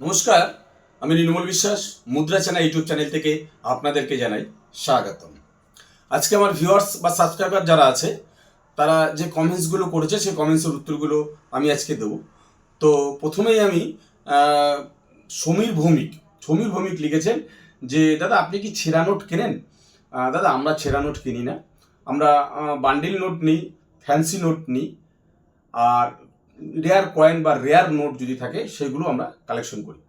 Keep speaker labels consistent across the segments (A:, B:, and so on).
A: নমস্কার, আমি নির্মল বিশ্বাস, মুদ্রা চ্যানেল ইউটিউব চ্যানেল থেকে আপনাদেরকে জানাই স্বাগতম। আজকে আমার ভিউয়ার্স বা সাবস্ক্রাইবার যারা আছে, তারা যে কমেন্টসগুলো করেছে, সেই কমেন্টসের উত্তরগুলো আমি আজকে দেবো। তো প্রথমেই আমি সমীর ভৌমিক সমীর ভৌমিক লিখেছেন যে, দাদা, আপনি কি ছেঁড়া নোট কেনেন? দাদা, আমরা ছেঁড়া নোট কিনি না। আমরা বান্ডিল নোট নিই ফ্যান্সি নোট নিই। আর রেয়ার কয়েন বা রেয়ার নোট যদি থাকে, সেগুলো আমরা কালেকশন করি।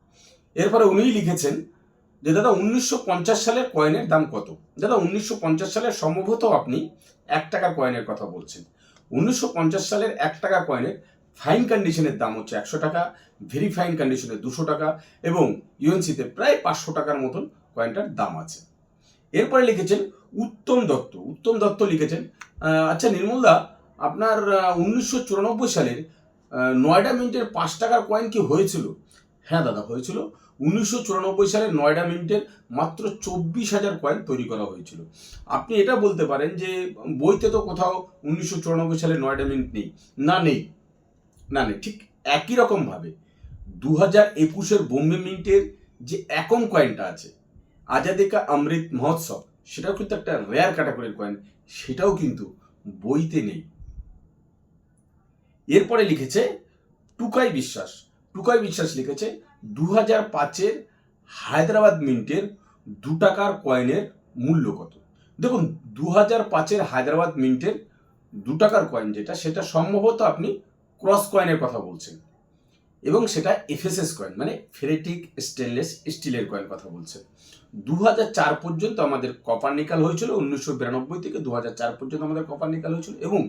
A: এরপরে উনিই লিখেছেন যে, দাদা, উনিশশো পঞ্চাশ সালের কয়েনের দাম কত? দাদা, উনিশশো সালের সম্ভবত আপনি এক টাকার কয়েনের কথা বলছেন। উনিশশো পঞ্চাশ সালের এক টাকা কয়েনের ফাইন কন্ডিশনের দাম হচ্ছে একশো টাকা ভেরি ফাইন কন্ডিশনে দুশো টাকা এবং ইউএনসিতে প্রায় পাঁচশো টাকার মতন কয়েনটার দাম আছে। এরপরে লিখেছেন উত্তম দত্ত। উত্তম দত্ত লিখেছেন আচ্ছা নির্মলদা, আপনার উনিশশো চুরানব্বই সালের নয়ডা মিন্টের পাঁচ টাকার কয়েন কি হয়েছিল? হ্যাঁ দাদা, হয়েছিল। উনিশশো চুরানব্বই সালে নয়ডা মিন্টের মাত্র চব্বিশ হাজার কয়েন তৈরি করা হয়েছিল। আপনি এটা বলতে পারেন যে, বইতে তো কোথাও উনিশশো চুরানব্বই সালে নয়ডা মিন্ট নেই। না নেই। না, নেই। ঠিক একই রকমভাবে দু হাজার একুশের বোম্বে মিন্টের যে একম কয়েনটা আছে, আজাদি কা অমৃত মহোৎসব, সেটাও কিন্তু একটা রেয়ার ক্যাটাগরির কয়েন সেটাও কিন্তু বইতে নেই। এরপরে লিখেছে টুকাই বিশ্বাস। টুকাই বিশ্বাস লিখেছে দু হাজার পাঁচের হায়দ্রাবাদ মিন্টের দু টাকার কয়েনের মূল্য কত? দেখুন দু হাজার পাঁচের হায়দ্রাবাদ মিন্টের দু টাকার কয়েন যেটা, সেটা সম্ভবত আপনি ক্রস কয়েনের কথা বলছেন। এবং সেটা এফএসএস কয়েন মানে ফেরেটিক স্টেনলেস স্টিলের কয়েন কথা বলছেন। দু চার পর্যন্ত আমাদের কপার নিকাল হয়েছিল, উনিশশো বিরানব্বই থেকে দু চার পর্যন্ত আমাদের কপার নিকাল হয়েছিল এবং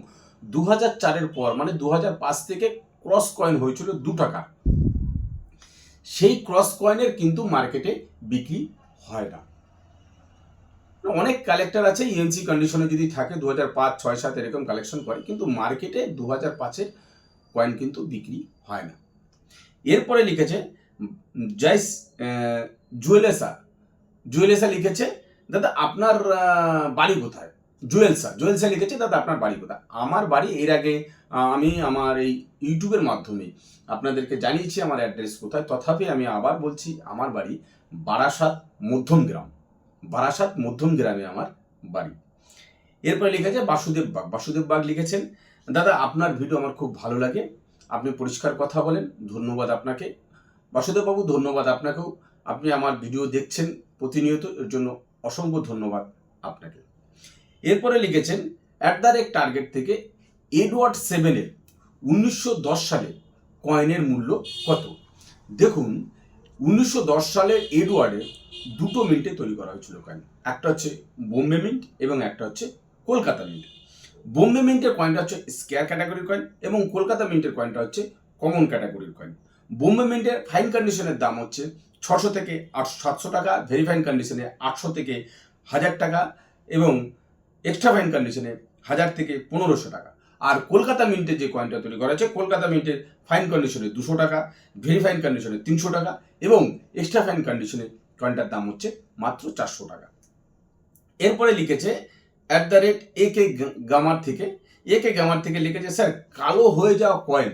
A: দু হাজার চারের পর মানে দু হাজার পাঁচ থেকে ক্রস কয়েন হয়েছিল দু টাকা। সেই ক্রস কয়েনের কিন্তু মার্কেটে বিক্রি হয় না। অনেক কালেক্টর আছে ইএনসি কন্ডিশনে যদি থাকে দু হাজার পাঁচ, ছয়, সাত এরকম কালেকশন করে, কিন্তু মার্কেটে দু হাজার পাঁচের কয়েন কিন্তু বিক্রি হয় না। এরপরে লিখেছে, জয়স জুয়েলেসা। জুয়েলেসা লিখেছে, দাদা, আপনার বাড়ি কোথায়? জুয়েলসা জুয়েলসা লিখেছে, দাদা, আপনার বাড়ি কোথায়? আমার বাড়ি এর আগে আমি আমার এই ইউটিউবের মাধ্যমে আপনাদেরকে জানিয়েছি আমার অ্যাড্রেস কোথায়। তথাপি আমি আবার বলছি, আমার বাড়ি বারাসাত মধ্যম গ্রাম, বারাসাত মধ্যম গ্রামে আমার বাড়ি। এরপরে লিখেছে, বাসুদেব বাগ বাসুদেব বাগ লিখেছেন। দাদা, আপনার ভিডিও আমার খুব ভালো লাগে। আপনি পরিষ্কার কথা বলেন, ধন্যবাদ আপনাকে। বাসুদেববাবু ধন্যবাদ আপনাকেও। আপনি আমার ভিডিও দেখছেন প্রতিনিয়ত, এর জন্য অসংখ্য ধন্যবাদ আপনাকে। এরপরে লিখেছেন অ্যাট দ্য রেট টার্গেট থেকে এডওয়ার্ড সেভেনের উনিশশো দশ সালে কয়েনের মূল্য কত? দেখুন, উনিশশো দশ সালের এডওয়ার্ডে দুটো মিন্টে তৈরি করা হয়েছিল কয়েন একটা হচ্ছে বোম্বে মিন্ট এবং একটা হচ্ছে কলকাতা মিন্ট বোম্বে মিন্টের কয়েনটা হচ্ছে স্কেয়ার ক্যাটাগরির কয়েন এবং কলকাতা মিন্টের কয়েনটা হচ্ছে কমন ক্যাটাগরির কয়েন বোম্বে মিন্টের ফাইন কন্ডিশনের দাম হচ্ছে ছশো থেকে আটশো সাতশো টাকা ভেরি ফাইন কন্ডিশনে আটশো থেকে হাজার টাকা এবং এক্সট্রা ফাইন কন্ডিশনে হাজার থেকে পনেরোশো টাকা। আর কলকাতা মিন্টের যে কয়েনটা তৈরি করা হয়েছে, কলকাতা মিন্টের ফাইন কন্ডিশনে দুশো টাকা ভেরি ফাইন কন্ডিশনে তিনশো টাকা এবং এক্সট্রা ফাইন কন্ডিশনে কয়েনটার দাম হচ্ছে মাত্র চারশো টাকা। এরপরে লিখেছে at the rate A K gamer থেকে এ কে গামার থেকে লিখেছে স্যার কালো হয়ে যাওয়া কয়েন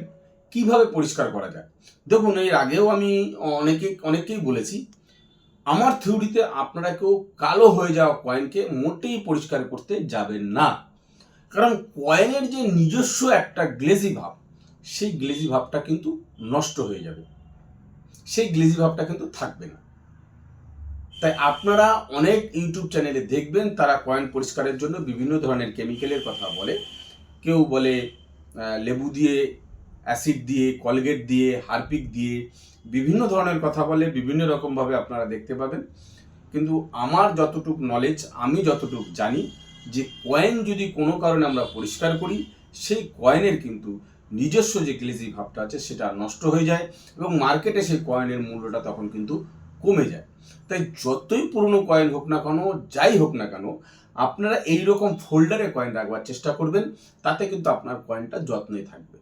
A: কীভাবে পরিষ্কার করা যায়? দেখুন, এর আগেও আমি অনেকে, অনেককেই বলেছি আমার থিওরিতে আপনারা কেউ কালো হয়ে যাওয়া কয়েনকে মোটেই পরিষ্কার করতে যাবেন না। কারণ কয়েনের যে নিজস্ব একটা গ্লেজি ভাব, সেই গ্লেজি ভাবটা কিন্তু নষ্ট হয়ে যাবে। সেই গ্লেজি ভাবটা কিন্তু থাকবে না। তাই আপনারা অনেক ইউটিউব চ্যানেলে দেখবেন, তারা কয়েন পরিষ্কারের জন্য বিভিন্ন ধরনের কেমিক্যালের কথা বলে। কেউ বলে লেবু দিয়ে অ্যাসিড দিয়ে, কলগেট দিয়ে, হারপিক দিয়ে বিভিন্ন ধরনের কথা বলে বিভিন্ন রকমভাবে আপনারা দেখতে পাবেন। কিন্তু আমার যতটুক নলেজ আমি যতটুক জানি যে কয়েন যদি কোনো কারণে আমরা পরিষ্কার করি, সেই কয়েনের কিন্তু নিজস্ব যে গ্লেজি ভাবটা আছে, সেটা নষ্ট হয়ে যায় এবং মার্কেটে সেই কয়েনের মূল্যটা তখন কিন্তু কমে যায়। তাই যতই পুরনো কয়েন হোক না কেন, যাই হোক না কেন, আপনারা এই রকম ফোল্ডারে কয়েন রাখবার চেষ্টা করবেন, তাতে কিন্তু আপনার কয়েনটা যত্নে থাকবে।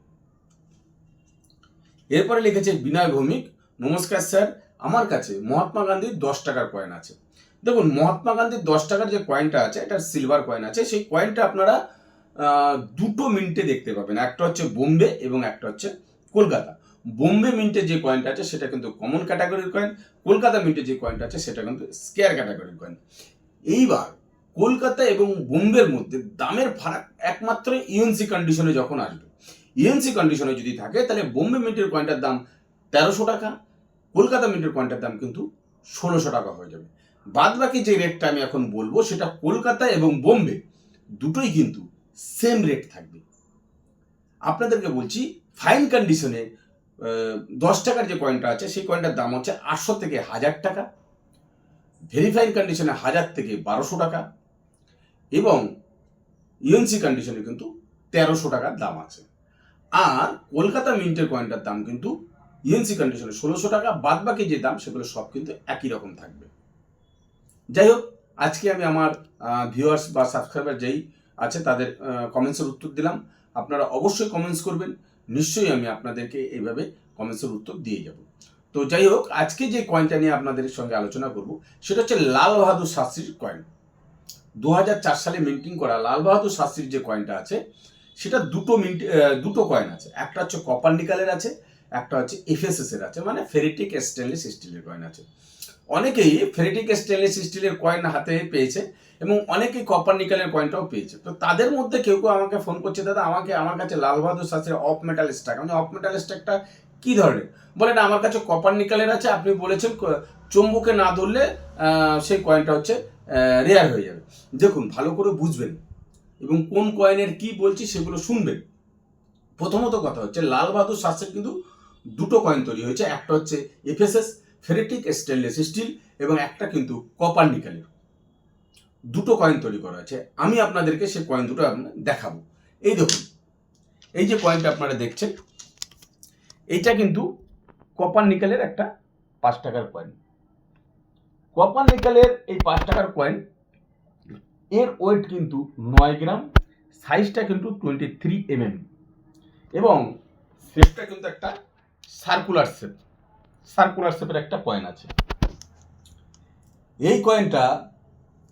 A: এরপরে লিখেছে বিনয় ভৌমিক, নমস্কার স্যার, আমার কাছে মহাত্মা গান্ধীর দশ টাকার কয়েন আছে। দেখুন, মহাত্মা গান্ধীর দশ টাকার যে কয়েনটা আছে, এটা সিলভার কয়েন আছে, সেই কয়েনটা আপনারা দুটো মিনিটে দেখতে পাবেন। একটা হচ্ছে বোম্বে এবং একটা হচ্ছে কলকাতা। বোম্বে মিন্টের যে কয়েনটা আছে, সেটা কিন্তু কমন ক্যাটাগরির কয়েন কলকাতা মিন্টের যে কয়েনটা আছে, সেটা কিন্তু স্কেয়ার ক্যাটাগরির কয়েন এইবার, কলকাতা এবং বোম্বের মধ্যে দামের ফারাক একমাত্র ইউএনসি কন্ডিশনে যখন আসবে ইউএনসি কন্ডিশনে যদি থাকে, তাহলে বোম্বে মিন্টের কয়েনটার দাম তেরোশো টাকা, কলকাতা মিন্টের কয়েনটার দাম কিন্তু ষোলোশো টাকা হয়ে যাবে। বাদ বাকি যে রেটটা আমি এখন বলব, সেটা কলকাতা এবং বোম্বে দুটোই কিন্তু সেম রেট থাকবে। আপনাদেরকে বলছি ফাইন কন্ডিশনে দশ টাকার যে কয়েনটা আছে, সেই কয়েনটার দাম হচ্ছে আটশো থেকে হাজার টাকা ভেরিফাইন কন্ডিশনে হাজার থেকে বারোশো টাকা এবং ইউএনসি কন্ডিশনে কিন্তু তেরোশো টাকার দাম আছে। আর কলকাতা মিন্টের কয়েনটার দাম কিন্তু ইউএনসি কন্ডিশনে ষোলোশো টাকা বাদ বাকি যে দাম সেগুলো সব কিন্তু একই রকম থাকবে। যাই হোক, আজকে আমি আমার ভিউয়ার্স বা সাবস্ক্রাইবার যেই আছে তাদের কমেন্টসের উত্তর দিলাম। আপনারা অবশ্যই কমেন্টস করবেন। নিশ্চয়ই আমি আপনাদেরকে এইভাবে কমেন্টসের উত্তর দিয়ে যাব। তো যাই হোক, আজকে যে কয়েনটা নিয়ে আপনাদের সঙ্গে আলোচনা করব, সেটা হচ্ছে লাল বাহাদুর শাস্ত্রীর কয়েন দু হাজার চার সালে মিন্টিং করা লাল বাহাদুর শাস্ত্রীর যে কয়েনটা আছে সেটা দুটো মিন্ট দুটো কয়েন আছে। একটা হচ্ছে কপার নিকালের আছে, একটা হচ্ছে এফএসএস এর আছে মানে ফেরিটিক স্টেনলেস স্টিলের কয়েন আছে। অনেকেই ফেরিটিক স্টেনলেস স্টিলের কয়েন হাতে পেয়েছে এবং অনেকেই কপার নিকেলের কয়েনটাও পেয়েছে। তো তাদের মধ্যে কেউ কেউ আমাকে ফোন করছে, দাদা, আমাকে, আমার কাছে লাল বাহাদুর শাস্ত্রীর অফ মেটাল স্ট্যাক আমি অফ মেটাল স্ট্যাকটা কি ধরনের? বলে, না, আমার কাছে কপার নিকেলের আছে, আপনি বলেছেন চুম্বকে না ধরলে সেই কয়েনটা হচ্ছে রেয়ার হয়ে যাবে। দেখুন, ভালো করে বুঝবেন। এবং কোন কয়েনের কি বলছি সেগুলো শুনবেন প্রথমত কথা হচ্ছে, লাল বাহাদুর শাস্ত্রীর কিন্তু দুটো কয়েন তৈরি হয়েছে। একটা হচ্ছে এফএসএস ফেরেটিক স্টেনলেস স্টিল এবং একটা কিন্তু কপার নিকেলের দুটো কয়েন তৈরি করা আছে আমি আপনাদেরকে সেই কয়েন দুটো দেখাবো। এই দেখুন, এই যে কয়েনটা আপনারা দেখছেন, এইটা কিন্তু কপার নিকেলের একটা পাঁচ টাকার কয়েন। কপার নিকেলের এই পাঁচ টাকার কয়েন এর ওয়েট কিন্তু নয় গ্রাম সাইজটা কিন্তু টোয়েন্টি থ্রি এমএম এবং শেপটা কিন্তু একটা সার্কুলার শেপ সার্কুলার শেপের একটা কয়েন আছে। এই কয়েনটা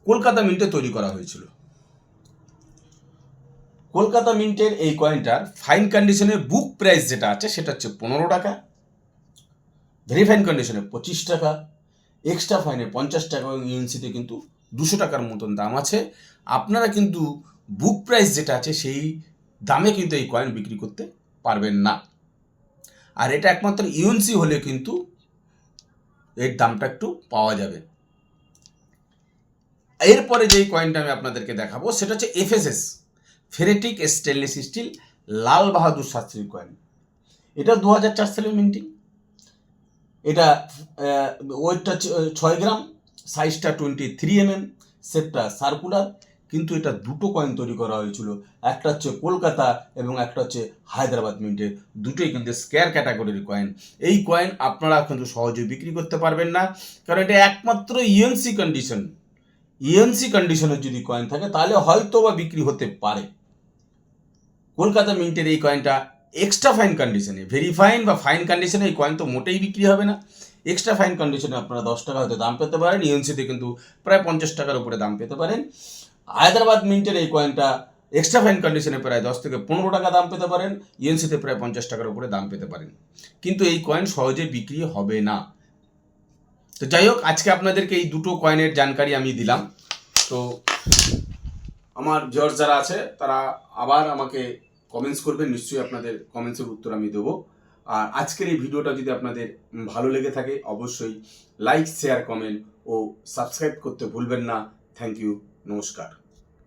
A: কলকাতা মিন্টে তৈরি করা হয়েছিল। কলকাতা মিন্টের এই কয়েনটার ফাইন কন্ডিশনের বুক প্রাইস যেটা আছে, সেটা হচ্ছে পনেরো টাকা। ভেরি ফাইন কন্ডিশনে পঁচিশ টাকা এক্সট্রা ফাইনে পঞ্চাশ টাকা এবং ইউএনসিতে কিন্তু দুশো টাকার মতন দাম আছে। আপনারা কিন্তু বুক প্রাইস যেটা আছে সেই দামে কিন্তু এই কয়েন বিক্রি করতে পারবেন না। আর এটা একমাত্র ইউএনসি হলে কিন্তু এর দামটা একটু পাওয়া যাবে। এরপরে যেই কয়েনটা আমি আপনাদেরকে দেখাবো, সেটা হচ্ছে FSS ferritic stainless steel Lal Bahadur শাস্ত্রীর coin এটা দু হাজার চার সালের মিন্টিং এটা ওয়েটটা ছয় গ্রাম। সাইজটা টোয়েন্টি থ্রি এমএম সেটটা সার্কুলার কিন্তু এটা দুটো কয়েন তৈরি করা হয়েছিল। একটা হচ্ছে কলকাতা এবং একটা হচ্ছে হায়দ্রাবাদ মিন্টের দুটোই কিন্তু স্কেয়ার ক্যাটাগরির কয়েন এই কয়েন আপনারা কিন্তু সহজে বিক্রি করতে পারবেন না। কারণ এটা একমাত্র ইএনসি কন্ডিশন ইএনসি কন্ডিশনের যদি কয়েন থাকে, তাহলে হয়তো বা বিক্রি হতে পারে। কলকাতা মিন্টের এই কয়েনটা এক্সট্রা ফাইন কন্ডিশনে ভেরি ফাইন বা ফাইন কন্ডিশনে এই কয়েন তো মোটেই বিক্রি হবে না। এক্সট্রা ফাইন কন্ডিশনে আপনারা দশ টাকা হয়তো দাম পেতে পারেন ইউএনসিতে কিন্তু প্রায় পঞ্চাশ টাকার উপরে দাম পেতে পারেন। হায়দ্রাবাদ মিন্টের এই কয়েনটা এক্সট্রা ফাইন কন্ডিশনে প্রায় দশ থেকে পনেরো টাকা দাম পেতে পারেন ইউএনসিতে প্রায় পঞ্চাশ টাকার উপরে দাম পেতে পারেন। কিন্তু এই কয়েন সহজে বিক্রি হবে না। তো যাই হোক, আজকে আপনাদেরকে এই দুটো কয়েনের জানকারি আমি দিলাম। তো আমার ভিউয়ার্স যারা আছে, তারা আবার আমাকে কমেন্টস করবেন, নিশ্চয়ই আপনাদের কমেন্টসের উত্তর আমি দেবো। আর আজকের এই ভিডিওটা যদি আপনাদের ভালো লেগে থাকে, অবশ্যই লাইক শেয়ার কমেন্ট ও সাবস্ক্রাইব করতে ভুলবেন না। থ্যাংক ইউ নমস্কার।